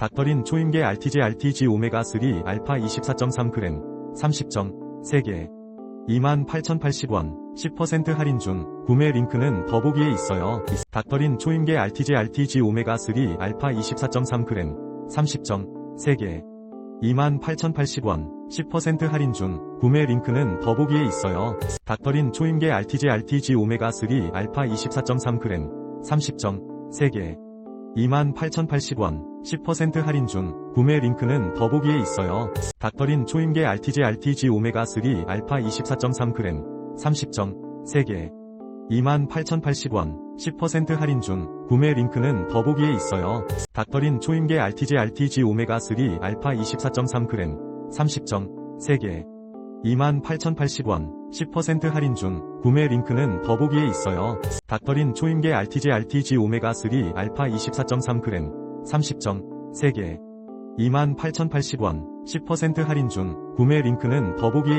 닥터린 초임계 RTG RTG 오메가3 알파 24.3g 30정 3개 28,080원 10% 할인 중 구매 링크는 더보기에 있어요. 닥터린 초임계 RTG RTG 오메가3 알파 24.3g 30정 3개 28,080원 10% 할인 중 구매 링크는 더보기에 있어요. 닥터린 초임계 RTG RTG 오메가3 알파 24.3g 30정 3개 28,080원 10% 할인 중 구매 링크는 더보기에 있어요. 닥터린 초임계 RTG RTG 오메가3 알파 24.3g 30정 3개 28,080원 10% 할인 중 구매 링크는 더보기에 있어요. 닥터린 초임계 RTG RTG 오메가3 알파 24.3g 30정 3개 28,080원 10% 할인 중 구매 링크는 더보기에 있어요. 닥터린 초임계 RTG RTG 오메가3 알파 24.3g 30정 3개 28,080원 10% 할인 중 구매 링크는 더보기에 있어요.